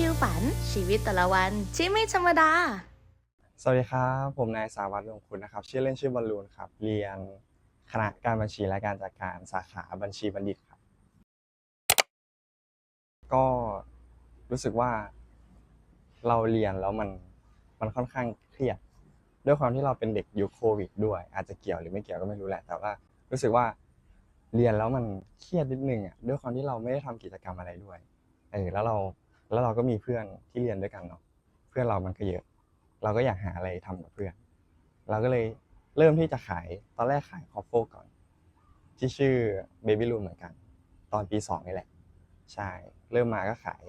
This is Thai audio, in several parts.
ชิวฝัน ชีวิตแต่ละวันที่ไม่ธรรมดา สวัสดีครับ ผมนายสาวัตรวงคุณนะครับ ชื่อเล่นชื่อบอลลูนครับ เรียนคณะการบัญชีและการจัดการสาขาบัญชีบัณฑิตครับ ก็รู้สึกว่าเราเรียนแล้วมันมันค่อนข้างเครียด ด้วยความที่เราเป็นเด็กยุคโควิด ด้วย อาจจะเกี่ยวหรือไม่เกี่ยวก็ไม่รู้แหละ แต่ว่ารู้สึกว่าเรียนแล้วมันเครียดนิดนึงอะด้วยความที่เราไม่ได้ทำกิจกรรมอะไรด้วยเออแล้วเรา แล้วเราก็มีเพื่อนที่เรียนด้วยกันเนาะเพื่อนเรามันก็เยอะ เราก็อยากหาอะไรทำกับเพื่อน เราก็เลยเริ่มที่จะขายตอนแรกขายคอฟโฟก่อน ที่ชื่อ Baby Room เหมือนกัน ตอนปีสองนี่แหละ ใช่ เริ่มมาก็ขาย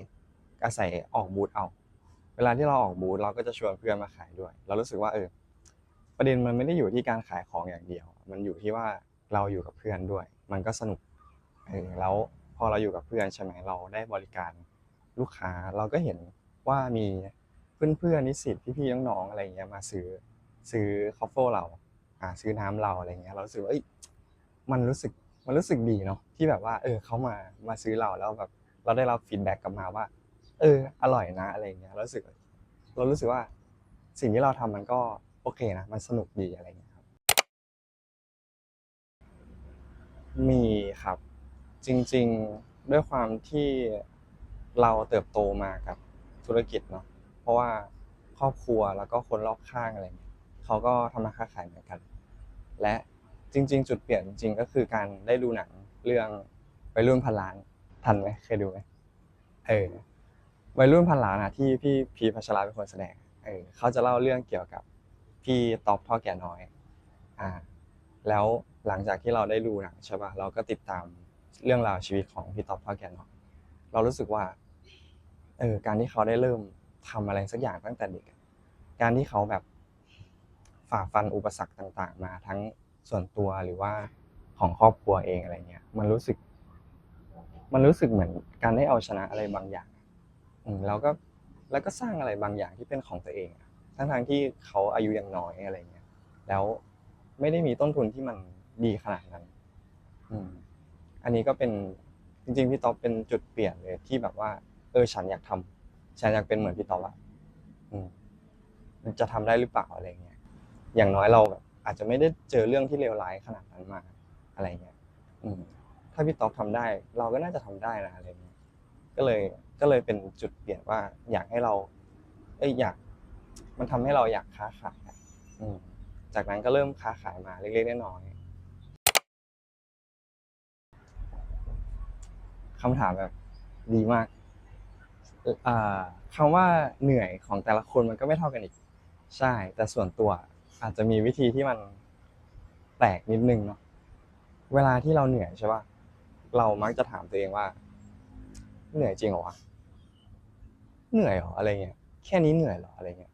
ก็ใส่ออกบูธเอาเวลาที่เราออกบูธเราก็จะชวนเพื่อนมาขายด้วย เรารู้สึกว่าเออประเด็นมันไม่ได้อยู่ที่การขายของอย่างเดียว มันอยู่ที่ว่าเราอยู่กับเพื่อนด้วย มันก็สนุกเออแล้วพอเราอยู่กับเพื่อนใช่ไหมเราได้บริการ ลูกค้าเราก็เห็นว่ามีเพื่อนๆนิสิตพี่ๆน้องๆอะไรเงี้ยมาซื้อซื้อคอฟโฟเราอ่าซื้อน้ำเราอะไรเงี้ยเราสึกว่าเอ้ยมันรู้สึกมันรู้สึกดีเนาะที่แบบว่า เออเขามามาซื้อเราแล้วแบบเราได้รับฟีดแบ็กกลับมาว่า เออ อร่อยนะอะไรเงี้ยเราสึก เรารู้สึกว่าสิ่งที่เราทำมันก็โอเคนะมันสนุกดีอะไรเงี้ยครับ มีครับจริง ๆ ด้วยความที่ เราเติบโตมากับธุรกิจเนาะเพราะว่าครอบครัวแล้วก็คนรอบข้างอะไรเงี้ยเขาก็ทำมาค้าขายเหมือนกัน และจริง ๆ จุดเปลี่ยนจริงๆก็คือการได้ดูหนังเรื่องวัยรุ่นพันล้านทันไหมเคยดูไหมเออวัยรุ่นพันล้านอะที่พี่พีพัชราเป็นคนแสดงเออเขาจะเล่าเรื่องเกี่ยวกับพี่ต๊อบท่อแก่น้อยอ่าแล้วหลังจากที่เราได้ดูหนังใช่ป่ะเราก็ติดตามเรื่องราวชีวิตของพี่ต๊อบท่อแก่น้อยเรารู้สึกว่า เออการที่เขาได้เริ่มทำอะไรสักอย่างตั้งแต่เด็ก การที่เขาแบบฝ่าฟันอุปสรรคต่าง ๆ มาทั้งส่วนตัวหรือว่าของครอบครัวเองอะไรเงี้ย มันรู้สึก มันรู้สึกเหมือนการได้เอาชนะอะไรบางอย่าง อืมแล้วก็แล้วก็สร้างอะไรบางอย่างที่เป็นของตัวเองทั้งทางๆที่เขาอายุยังน้อยอะไรเงี้ย แล้วไม่ได้มีต้นทุนที่มันดีขนาดนั้น อืม อันนี้ก็เป็นจริงๆพี่ต๊อบเป็นจุดเปลี่ยนเลยที่แบบว่า เออ ฉันอยากทำฉันอยากเป็นเหมือนพี่ต๊อบอะมันจะทำได้หรือเปล่าอะไรเงี้ย อย่างน้อยเราแบบอาจจะไม่ได้เจอเรื่องที่เลวร้ายขนาดนั้นมาอะไรเงี้ย อืม ถ้าพี่ต๊อบทำได้ เราก็น่าจะทำได้นะอะไรเงี้ย ก็เลยก็เลยเป็นจุดเปลี่ยนว่า อยากให้เรา เอ้ยอยาก มันทำให้เราอยากค้าขายอืมจากนั้นก็เริ่มค้าขายมาเล็กๆน้อยๆคำถามแบบดีมาก อ่าคำว่าเหนื่อยของแต่ละคนมันก็ไม่เท่ากันอีก ใช่ แต่ส่วนตัวอาจจะมีวิธีที่มันแปลกนิดนึงเนาะเวลาที่เราเหนื่อยใช่ป่ะเรามักจะถามตัวเองว่า เหนื่อยจริงเหรอวะเหนื่อยเหรออะไรเงี้ยแค่นี้เหนื่อยเหรออะไรเงี้ย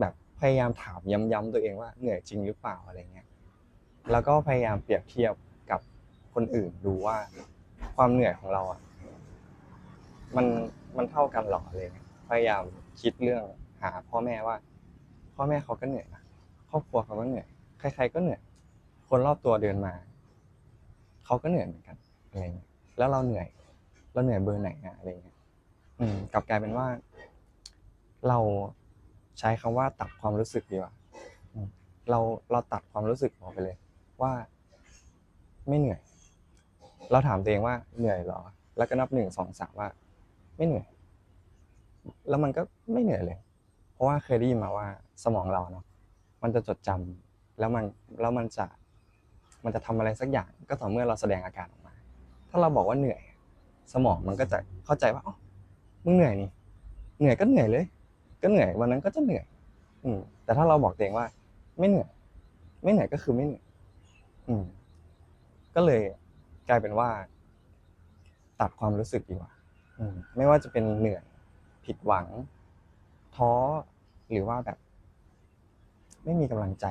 แบบพยายามถามย้ำๆตัวเองว่าเหนื่อยจริงหรือเปล่าอะไรเงี้ยแล้วก็พยายามเปรียบเทียบกับคนอื่นดูว่า ความเหนื่อยของเราอะ มันมันเท่ากันหรออะไรเงี้ยพยายามคิดเรื่องหาพ่อแม่ว่า พ่อแม่เขาก็เหนื่อยนะครอบครัวเขาก็เหนื่อยใครๆก็เหนื่อยคนรอบตัวเดินมาเขาก็เหนื่อยเหมือนกันอะไรเงี้ยแล้วเราเหนื่อย เราเหนื่อยเบอร์ไหนอะอะไรเงี้ยอืมกลับกลายเป็นว่า เราใช้คำว่าตัดความรู้สึกดีกว่าเราเราตัดความรู้สึกออกไปเลย ว่าไม่เหนื่อย เราถามตัวเองว่าเหนื่อยหรอ แล้วก็นับหนึ่งสองสามว่า ไม่เหนื่อย แล้วมันก็ไม่เหนื่อยเลย เพราะว่าเคยได้ยินมาว่าสมองเราเนาะมันจะจดจำแล้วมันแล้วมันจะมันจะทำอะไรสักอย่าง ก็ต่อเมื่อเราแสดงอาการออกมา ถ้าเราบอกว่าเหนื่อย สมองมันก็จะเข้าใจว่าอ๋อมึงเหนื่อยนี่เหนื่อยก็เหนื่อยเลย ก็เหนื่อยวันนั้นก็จะเหนื่อย อืม แต่ถ้าเราบอกตัวเองว่า ไม่เหนื่อย ไม่เหนื่อยก็คือไม่เหนื่อย อืม ก็เลยกลายเป็นว่า ตัดความรู้สึกดีกว่า ไม่ว่าจะเป็นเหนื่อยผิดหวัง ท้อหรือว่าแบบ ไม่มีกำลังใจ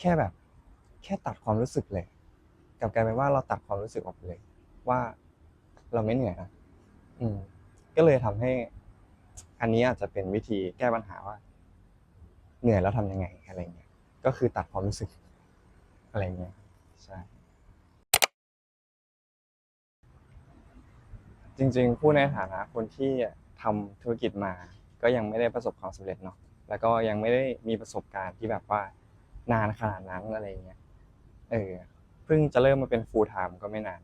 แค่แบบ แค่ตัดความรู้สึกเลยกลับกลายเป็นว่าเราตัดความรู้สึกออกไปเลย ว่าเราไม่เหนื่อยนะอืม ก็เลยทำให้ อันนี้อาจจะเป็นวิธีแก้ปัญหาว่า เหนื่อยแล้วทำยังไงอะไรเงี้ยก็คือตัดความรู้สึกอะไรเงี้ยใช่ จริงๆพูดในฐานะคนที่ทำธุรกิจมา ก็ยังไม่ได้ประสบความสำเร็จเนาะแล้วก็ยังไม่ได้มีประสบการณ์ที่แบบว่านานขนาดนั้นอะไรเงี้ยเออเพิ่งจะเริ่มมาเป็น full time ก็ไม่นาน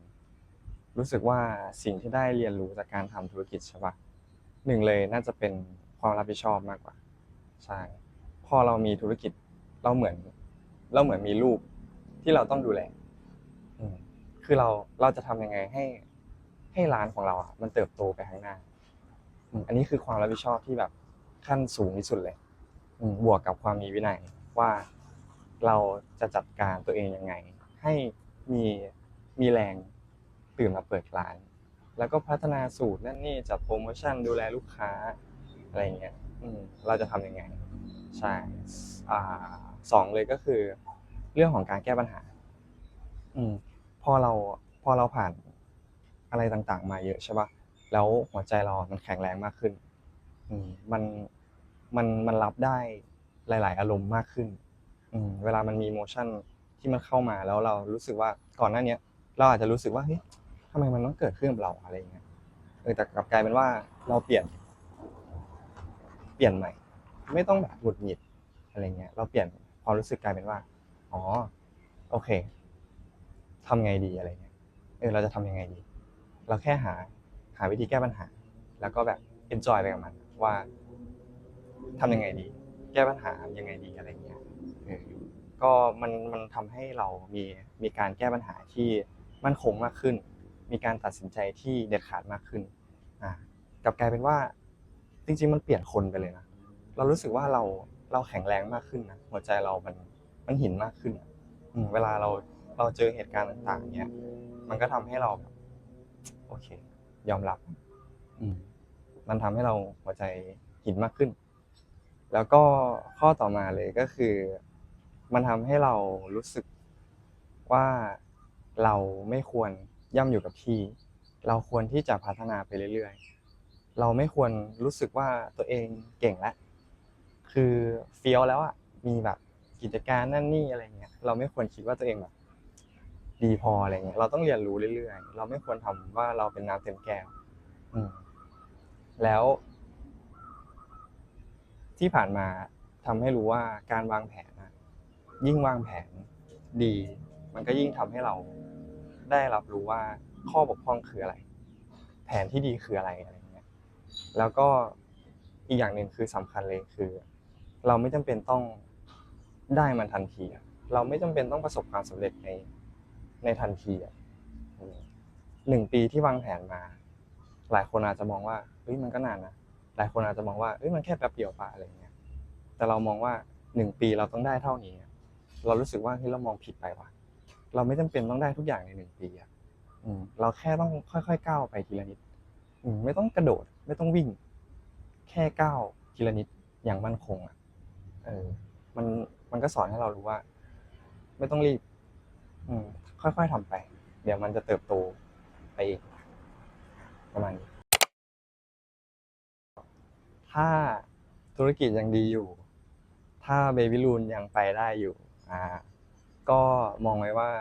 รู้สึกว่าสิ่งที่ได้เรียนรู้จากการทำธุรกิจใช่ปะหนึ่งเลยน่าจะเป็นความรับผิดชอบมากกว่า ใช่พอเรามีธุรกิจเราเหมือน เราเหมือนมีลูกที่เราต้องดูแลอืมคือเราเราจะทำยังไงให้ ให้ร้านของเราอะมันเติบโตไปข้างหน้าอันนี้คือความรับผิดชอบที่แบบขั้นสูงที่สุดเลยบวกกับความมีวินัยว่าเราจะจัดการตัวเองยังไง ให้มีมีแรงตื่นมาเปิดร้าน แล้วก็พัฒนาสูตรนั่นนี่จัดโปรโมชั่นดูแลลูกค้าอะไรเงี้ยเราจะทำยังไงใช่อ่าสองเลยก็คือ เรื่องของการแก้ปัญหา อืมพอเราพอเราผ่าน อะไรต่างๆ มาเยอะใช่ปะแล้วหัวใจเรา มันแข็งแรงมากขึ้นมันมันมันรับได้หลาย ๆ อารมณ์มากขึ้นเวลามันมีโมชั่นที่มันเข้ามาแล้วเรารู้สึกว่าก่อนหน้านี้เราอาจจะรู้สึกว่าเฮ้ยทำไมมันต้องเกิดขึ้นกับเราอะไรเงี้ยเออแต่กลับกลายเป็นว่าเราเปลี่ยน เปลี่ยนใหม่ ไม่ต้องแบบหงุดหงิดอะไรเงี้ย เราเปลี่ยนความรู้สึกกลายเป็นว่าอ๋อโอเคทำไงดีอะไรเงี้ยเออเราจะทำยังไงดี เราแค่หาหาวิธีแก้ปัญหา แล้วก็แบบ enjoy ไปกับมัน ว่าทำยังไงดี แก้ปัญหายังไงดีอะไรเงี้ยก็มันมันทำให้เรามีมีการแก้ปัญหาที่มั่นคงมากขึ้น มีการตัดสินใจที่เด็ดขาดมากขึ้นอ่ากลับกลายเป็นว่าจริง ๆ มันเปลี่ยนคนไปเลยนะเรารู้สึกว่าเราเราแข็งแรงมากขึ้นนะหัวใจเรามันมันหินมากขึ้นอืเวลาเราเราเจอเหตุการณ์ต่างๆเนี้ยมันก็ทำให้เราแบบ โอเค ยอมรับ อืมมันทำให้เราหัวใจหินมากขึ้น แล้วก็ข้อต่อมาเลยก็คือ มันทำให้เรารู้สึกว่าเราไม่ควรย่ำอยู่กับที่ เราควรที่จะพัฒนาไปเรื่อยๆ เราไม่ควรรู้สึกว่าตัวเองเก่งแล้ว คือเฟี้ยวแล้วอะ มีแบบกิจการนั่นนี่อะไรเงี้ย เราไม่ควรคิดว่าตัวเองแบบ ดีพออะไรเงี้ยเราต้องเรียนรู้เรื่อยๆ เราไม่ควรทำว่าเราเป็นน้ำเต็มแก้วอืมแล้ว ที่ผ่านมาทำให้รู้ว่าการวางแผนนะยิ่งวางแผนดี มันก็ยิ่งทำให้เราได้รับรู้ว่าข้อบกพร่องคืออะไร แผนที่ดีคืออะไรอะไรเงี้ยแล้วก็อีกอย่างหนึ่งคือสำคัญเลยคือ เราไม่จำเป็นต้องได้มันทันที เราไม่จำเป็นต้องประสบความสำเร็จใน ในทันทีอะหนึ่งปีที่วางแผนมา หลายคนอาจจะมองว่าเฮ้ยมันก็นานนะหลายคนอาจจะมองว่าเฮ้ยมันแค่แป๊บเดียวป่ะอะไรเงี้ย แต่เรามองว่าหนึ่งปีเราต้องได้เท่านี้ เรารู้สึกว่าเฮ้ยเรามองผิดไปว่ะ เราไม่จำเป็นต้องได้ทุกอย่างในหนึ่งปีอะอืมเราแค่ต้องค่อยๆก้าวไปทีละนิดอืมไม่ต้องกระโดด ไม่ต้องวิ่ง แค่ก้าวทีละนิดอย่างมั่นคงอะเออ มันมันก็สอนให้เรารู้ว่า ไม่ต้องรีบ อืม ค่อยๆทำไป เดี๋ยวมันจะเติบโตไปเองประมาณนี้ถ้าธุรกิจยังดีอยู่ ถ้าเบบี้ลูนยังไปได้อยู่อ่าก็มองไว้ว่า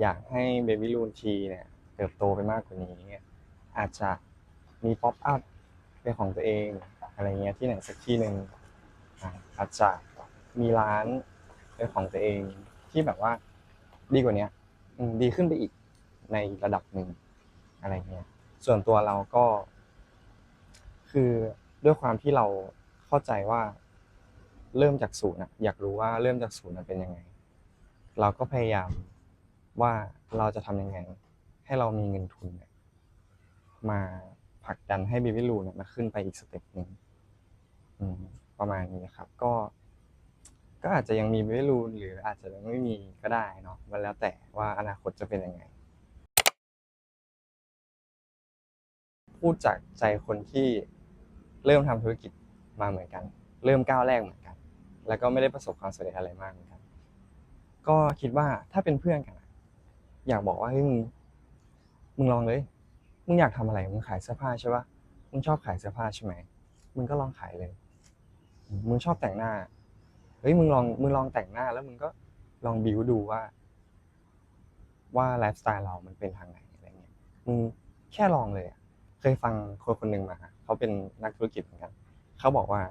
อยากให้เบบี้ลูนทีเนี่ยเติบโตไปมากกว่านี้ อาจจะมีป๊อปอัพเป็นของตัวเองอะไรเงี้ยที่ไหนสักที่หนึ่งอ่าอาจจะมีร้านเป็นของตัวเองที่แบบว่าดีกว่านี้ ดีขึ้นไปอีกในระดับหนึ่งอะไรเงี้ย ส่วนตัวเราก็ คือด้วยความที่เราเข้าใจว่า เริ่มจากศูนย์อะอยากรู้ว่าเริ่มจากศูนย์มันเป็นยังไง เราก็พยายามว่าเราจะทำยังไง ให้เรามีเงินทุนเนี่ยมาผลักดันให้ Baby Lu เนี่ยมาขึ้นไปอีกสเต็ปหนึ่งประมาณนี้ครับ ก็ ก็อาจจะยังมี Baby Lu หรืออาจจะยังไม่มีก็ได้เนาะมันแล้วแต่ว่าอนาคตจะเป็นยังไง พูดจากใจคนที่เริ่มทำธุรกิจมาเหมือนกัน เริ่มก้าวแรกเหมือนกัน แล้วก็ไม่ได้ประสบความสำเร็จอะไรมากเหมือนกัน ก็คิดว่าถ้าเป็นเพื่อนกันอยากบอกว่าเฮ้ยมึงมึงลองเลย มึงอยากทำอะไร มึงขายเสื้อผ้าใช่ปะมึงชอบขายเสื้อผ้าใช่ไหม มึงก็ลองขายเลย มึงชอบแต่งหน้า เฮ้ยมึงลองมึงลองแต่งหน้า แล้วมึงก็ลองบิวดูว่า ว่าไลฟ์สไตล์เรามันเป็นทางไหนอะไรเงี้ยมึงแค่ลองเลยอะเคยฟังคนคนหนึ่งมาเขาเป็นนักธุรกิจเหมือนกันเขาบอกว่า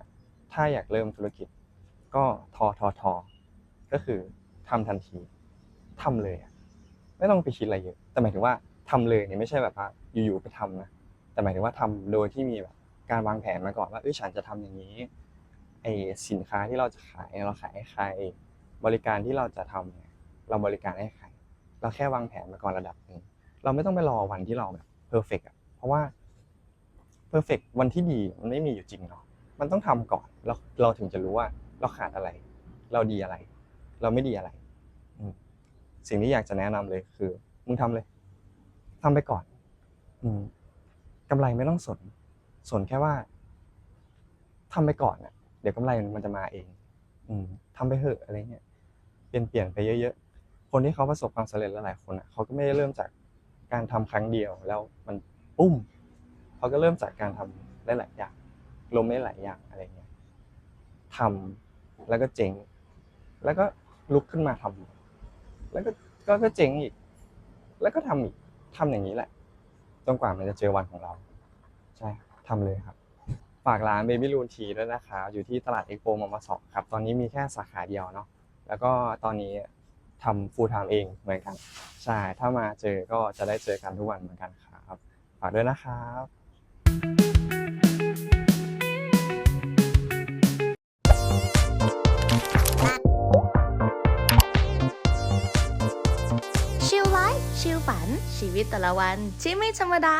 ถ้าอยากเริ่มธุรกิจ ก็ทอทอทอก็คือทำทันทีทำเลยอะไม่ต้องไปคิดอะไรเยอะแต่หมายถึงว่าทำเลยเนี่ยไม่ใช่แบบว่าอยู่ๆไปทำนะแต่หมายถึงว่าทำโดยที่มีแบบการวางแผนมาก่อนว่าเอ้ยฉันจะทำอย่างนี้ ไอสินค้าที่เราจะขายเราขายให้ใคร บริการที่เราจะทำเนี่ยเราบริการให้ใคร เราแค่วางแผนมาก่อนระดับหนึ่งเราไม่ต้องไปรอวันที่เราแบบเพอร์เฟกอะเพราะว่าเพอร์เฟกวันที่ดีมันไม่มีอยู่จริงเนาะมันต้องทำก่อนแล้วเราถึงจะรู้ว่า เราขาดอะไร เราดีอะไร เราไม่ดีอะไรสิ่งที่อยากจะแนะนำเลยคือ มึงทำเลยทำไปก่อน อืมกำไรไม่ต้องสน สนแค่ว่าทำไปก่อนน่ะ เดี๋ยวกำไรมันจะมาเอง อืมทำไปเถอะอะไรเงี้ยเปลี่ยนเปลี่ยนไปเยอะๆ คนที่เขาประสบความสำเร็จหลายๆคนอะเขาก็ไม่ได้เริ่มจากการทำครั้งเดียวแล้วมันปุ้มเขาก็เริ่มจากการทำได้หลายอย่างลมได้หลายอย่างอะไรเงี้ยทำแล้วก็เจ๊งแล้วก็ลุกขึ้นมาทำแล้วก็ก็เจ๊งอีก แล้วก็ทำอีกทำอย่างนี้แหละจนกว่ามันจะเจอวันของเรา ใช่ทำเลยครับ ฝากร้าน Baby r o o Tea ด้วยนะครับอยู่ที่ตลาดเอ็กโปมมสองครับ ตอนนี้มีแค่สาขาเดียวเนาะแล้วก็ตอนนี้ทำ full time เองเหมือนกัน ใช่ ถ้ามาเจอก็จะได้เจอกันทุกวันเหมือนกันครับ ฝากด้วยนะครับชิลไลฟ์ชิลฝัน ชีวิตแต่ละวันที่ไม่ธรรมดา